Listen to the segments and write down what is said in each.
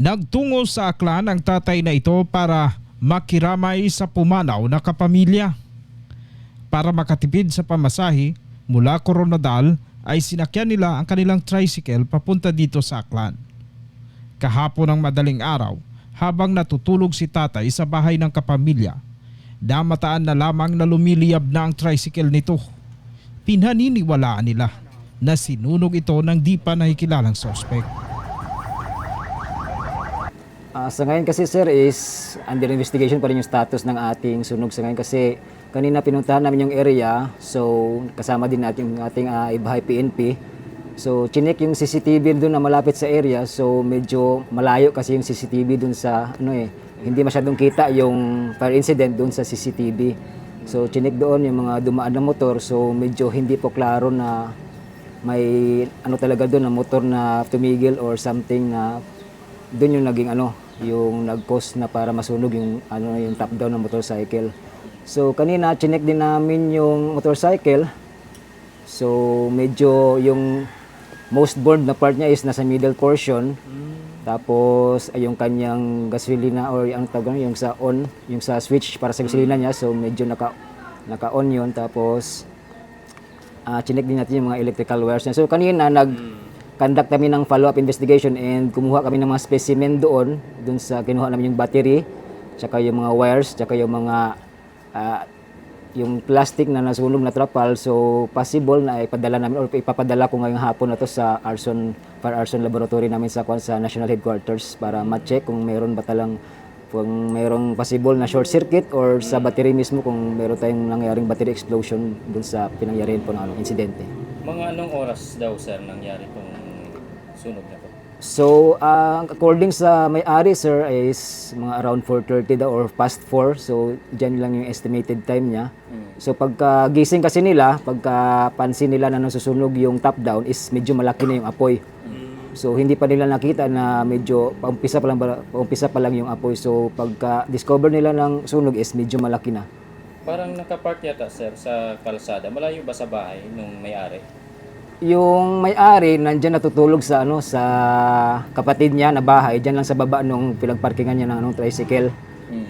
Nagtungo sa Aklan ang tatay na ito para makiramay sa pumanaw na kapamilya. Para makatipid sa pamasahe mula Coronadal ay sinakyan nila ang kanilang tricycle papunta dito sa Aklan. Kahapon ng madaling araw habang natutulog si tatay sa bahay ng kapamilya, damataan na lamang na lumiliyab na ang tricycle nito. Pinaniniwalaan nila na sinunog ito ng di pa nakikilalang sospek. Ah, sa ngayon kasi sir is under investigation pa rin yung status ng ating sunog. Sa ngayon kasi kanina pinuntahan namin yung area. So kasama din natin yung ating uh, Ibahay PNP so chinek yung CCTV doon na malapit sa area. So medyo malayo kasi yung CCTV doon sa ano eh hindi masyadong kita yung fire incident doon sa CCTV so chinek doon yung mga dumaan na motor. So medyo hindi po klaro na may ano talaga doon na motor na tumigil or something na doon yung naging ano, yung nag-cause na para masunog yung ano yung top down ng motorcycle. So kanina chinek din namin yung motorcycle. So medyo yung most burned na part niya is nasa middle portion. Tapos ay yung kanyang gasolina or ang tawag yung sa on, yung sa switch para sa gasolina niya. So medyo naka naka-on yun. Tapos ah chinek din natin yung mga electrical wires niya. So kanina nag conduct kami ng follow-up investigation and kumuha kami ng mga specimen doon, doon sa kinuha namin yung battery, tsaka yung mga wires, tsaka yung mga ah, yung plastic na nasunog na trapal. So possible na ipadala namin or ipapadala ko ngayong hapon na to sa arson para arson laboratory namin sa sa national headquarters para ma-check kung meron ba talang kung mayroong possible na short circuit or sa battery mismo kung meron tayong nangyaring battery explosion dun sa pinangyarihan po ng ano, insidente. Mga anong oras daw sir nangyari itong sunog na? So, ah, according sa may-ari sir is mga around 4.30 daw or past 4. So, dyan lang yung estimated time niya. So, pagka gising kasi nila, pagka pansin nila na nasusunog yung top down is medyo malaki na yung apoy. So, hindi pa nila nakita na medyo paumpisa pa lang, paumpisa pa lang yung apoy. So, pagka discover nila ng sunog is medyo malaki na. Parang nakapark yata sir sa kalsada. Malayo ba sa bahay nung may-ari? Yung may-ari nandiyan natutulog sa ano sa kapatid niya na bahay diyan lang sa baba nung pinagparkingan niya ng anong tricycle.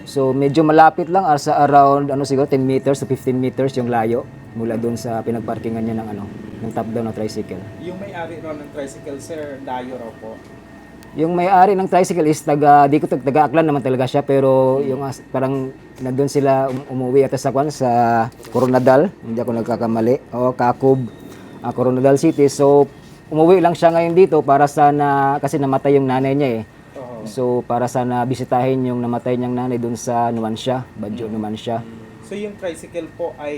So medyo malapit lang ah, sa around ano siguro 10 meters to 15 meters yung layo mula doon sa pinagparkingan niya ng ano ng top down na tricycle. Yung may-ari raw ng tricycle, sir, dayo raw po. Yung may-ari ng tricycle is taga di ko taga Aklan naman talaga siya pero yung as- parang nandun sila um- umuwi at sa kwan sa Coronadal, hindi ako nagkakamali. O Kakob, ah, Coronadal City. So umuwi lang siya ngayon dito para sana kasi namatay yung nanay niya eh. So para sana bisitahin yung namatay niyang nanay dun sa Numancia, Badyo Numancia. So yung tricycle po ay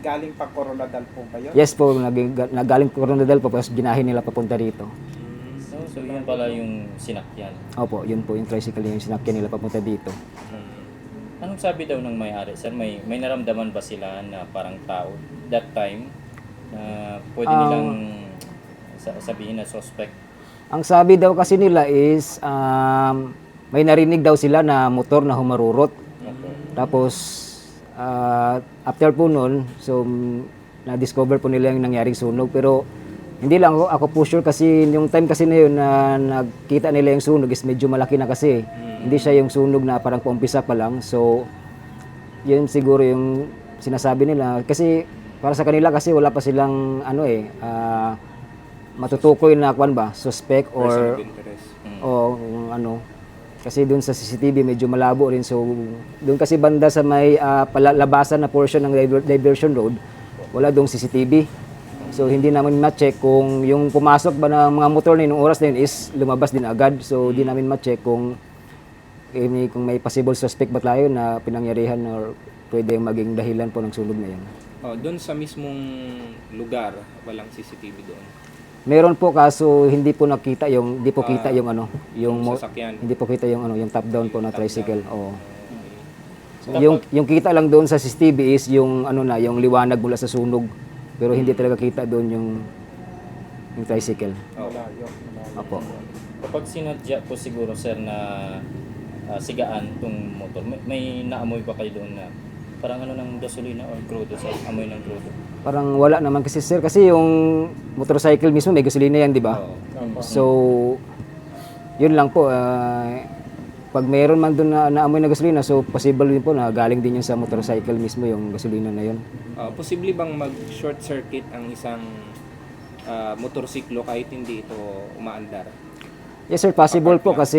galing pa Coronadal po ba yun? Yes po, naging, nagaling Coronadal po, tapos binahin nila papunta rito. So, so yun pala yung sinakyan. Opo, yun po yung tricycle yung sinakyan nila papunta dito. Anong sabi daw ng may-ari? Sir, may, may naramdaman ba sila na parang tao that time na pwede Um, nilang sa- sabihin na suspect? Ang sabi daw kasi nila is um, may narinig daw sila na motor na humarurot. Okay. Tapos ah, after po nun, so na-discover po nila yung nangyaring sunog. Pero hindi lang ako, ako po sure kasi yung time kasi na yun na nagkita nila yung sunog is medyo malaki na kasi. Hindi siya yung sunog na parang paumpisa pa lang. So yun siguro yung sinasabi nila. Kasi para sa kanila kasi wala pa silang ano eh, ah, matutukoy na kwan ba, suspect or o kung ano. Kasi doon sa CCTV medyo malabo rin. So doon kasi banda sa may ah, palalabasan na portion ng diver- diversion road, wala doong CCTV. So hindi namin ma-check kung yung pumasok ba ng mga motor na yun, nung oras na yun is lumabas din agad. So di namin ma-check kung eh, kung may possible suspect ba tayo na pinangyarihan or pwede maging dahilan po ng sunog na yun. Oh, doon sa mismong lugar, walang CCTV doon. Meron po kaso hindi po nakita yung hindi po kita yung ano, yung, mo- sasakyan. hindi po kita yung ano, yung top down po na tricycle. Oo. So, yung yung kita lang doon sa CCTV is yung ano na, yung liwanag mula sa sunog. Pero hindi talaga kita doon yung yung tricycle. Malayo. malayo. Opo. Kapag sinadya po siguro sir na ah, sigaan tong motor, may, may naamoy ba kayo doon na parang ano ng gasolina or crudo sa amoy ng crudo? Parang wala naman kasi sir kasi yung motorcycle mismo may gasolina yan, di ba? Oo. So yun lang po, ah, pag mayroon man doon na naamoy na gasolina, so possible din po na galing din yun sa motorcycle mismo yung gasolina na yun. Ah, posible bang mag-short circuit ang isang ah, motorsiklo kahit hindi ito umaandar? Yes sir, possible po kasi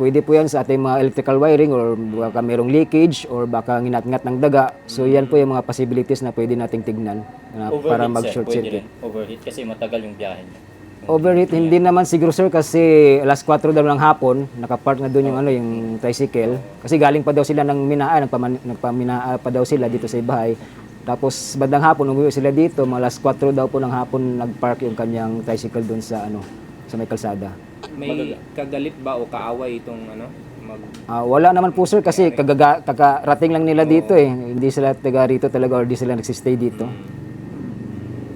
pwede po yan sa ating mga electrical wiring or baka mayroong leakage or baka nginat-ngat ng daga. So yan po yung mga possibilities na pwede nating tignan na para Overheat, mag-short circuit. Overheat kasi matagal yung biyahe niya. Overheat, hindi naman siguro sir kasi alas 4 daw ng hapon, nakapark na doon yung ano yung tricycle. Kasi galing pa daw sila ng Minaa, nagpaman, nagpaminaa pa daw sila dito sa Ibahay. Tapos bandang hapon, umuwi sila dito, mga alas 4 daw po ng hapon nagpark yung kanyang tricycle doon sa ano sa may kalsada. May kagalit ba o kaaway itong ano? Mag Ah, wala naman po sir kasi kagaga, kakarating lang nila dito eh. Hindi sila taga rito talaga or hindi sila nagsistay dito.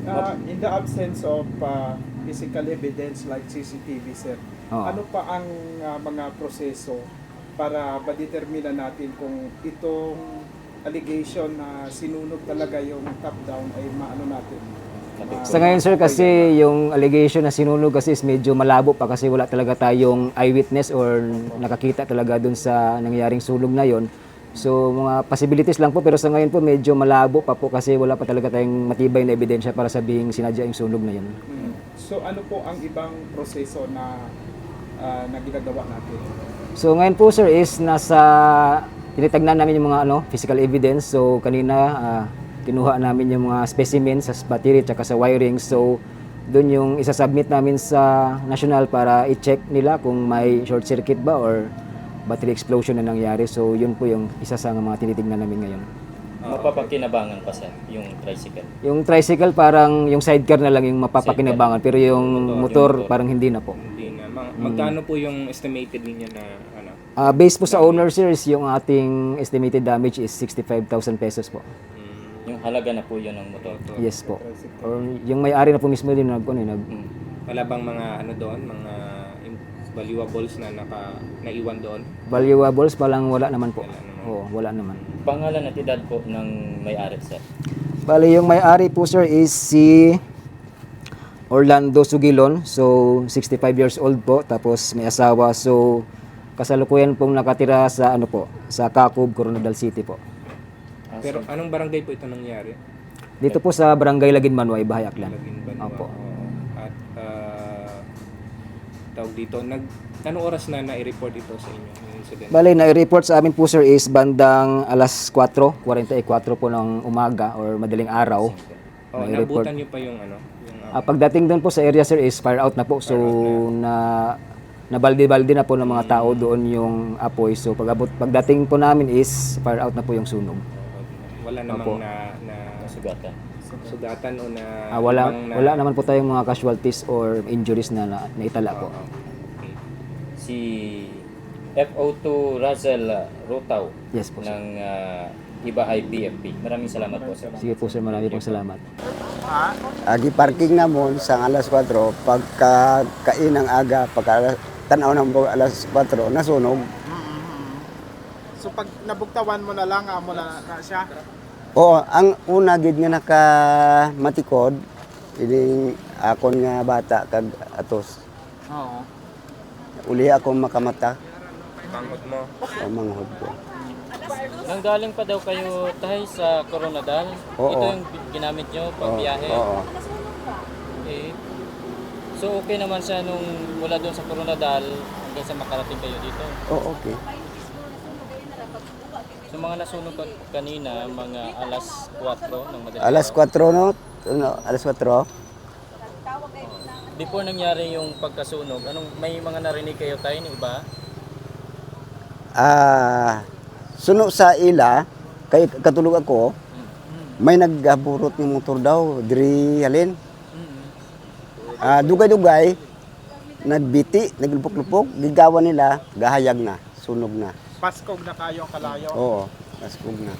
Uh, in the absence of uh, physical evidence like CCTV, sir, Oo. ano pa ang uh, mga proseso para ma-determine natin kung itong allegation na sinunog talaga yung top down ay maano natin? Sa ngayon sir kasi yung allegation na sinunog kasi is medyo malabo pa kasi wala talaga tayong eyewitness or nakakita talaga dun sa nangyaring sulog na yon. So mga possibilities lang po pero sa ngayon po medyo malabo pa po kasi wala pa talaga tayong matibay na ebidensya para sabihing sinadya yung sunog na yun. So ano po ang ibang proseso na uh, na ginagawa natin? So ngayon po sir is nasa tinitagnan namin yung mga ano physical evidence. So kanina ah, kinuha namin yung mga specimens sa battery at sa wiring. So doon yung isa-submit namin sa national para i-check nila kung may short circuit ba or battery explosion na nangyari. So yun po yung isa sa mga tinitingnan namin ngayon. Mapapakinabangan pa sir, yung tricycle. Yung tricycle parang yung sidecar na lang yung mapapakinabangan pero yung motor parang hindi na po. hindi na. Ma- magkano po yung estimated ninyo na ano? Ah, based po sa owner series, yung ating estimated damage is 65,000 pesos po. Halaga na po yun ng motor. Yes po. Or yung may-ari na po mismo din nag, ano, nag Mm. wala bang mga ano doon, mga im- valuables na naka naiwan doon? valuables palang wala naman po. Wala naman. Oo, wala naman. Pangalan at edad po ng may-ari sir. Bali yung may-ari po sir is si Orlando Sugilon. So 65 years old po tapos may asawa. So kasalukuyan pong nakatira sa ano po, sa Kakub, Coronadal City po. Pero anong barangay po ito nangyari? Dito po sa Barangay Lagin Manway, Bahay Aklan. Laging Banwa. Opo. Oo. At ah, tawag dito, nag anong oras na na-report ito sa inyo yung incident? Bali, na-report sa amin po sir is bandang alas 4, 44 po ng umaga or madaling araw. oh, na-report. nabutan niyo pa yung ano, yung ah, Ah, pagdating doon po sa area sir is fire out na po. So na nabalde-balde na po ng mga tao doon yung apoy. So pag pagdating po namin is fire out na po yung sunog. Wala namang Opo. na, na Sugatan. sugatan o na Ah, wala ibang na, wala naman po tayong mga casualties or injuries na, na naitala po. Oo. Okay. Si FO2 Razel Rotaw Yes po sir. ng ah, Ibahay PFP. Maraming salamat po sir. Sige po sir, marami pong salamat. Agi parking namon sa alas 4 pagka kain ng aga pagka tanaw ng bu- alas 4 nasunog. So pag nabuktawan mo na lang, amo na, na siya. Oo, ang una gid nga naka matikod ining akon nga bata kag atos. Oo. Uli ako makamata Pangot mo. o manghod ko. Nang galing pa daw kayo tayo sa Coronadal, Oo. ito yung ginamit nyo pag Oo, biyahe. oo. Okay. So okay naman siya nung mula doon sa Coronadal hanggang sa makarating kayo dito. Oo, okay. So mga nasunog ka- kanina, mga alas 4 ng madaling Alas araw. 4 no? Ano, alas 4. Before nangyari yung pagkasunog, anong may mga narinig kayo tayo ni iba? Ah, suno sa ila kay katulog ako. May naggaburot ng motor daw diri halin. Ah, dugay-dugay nagbiti, naglupok-lupok, gigawan nila, gahayag na, sunog na. Paskog na kayo ang kalayo. Oo, paskog na.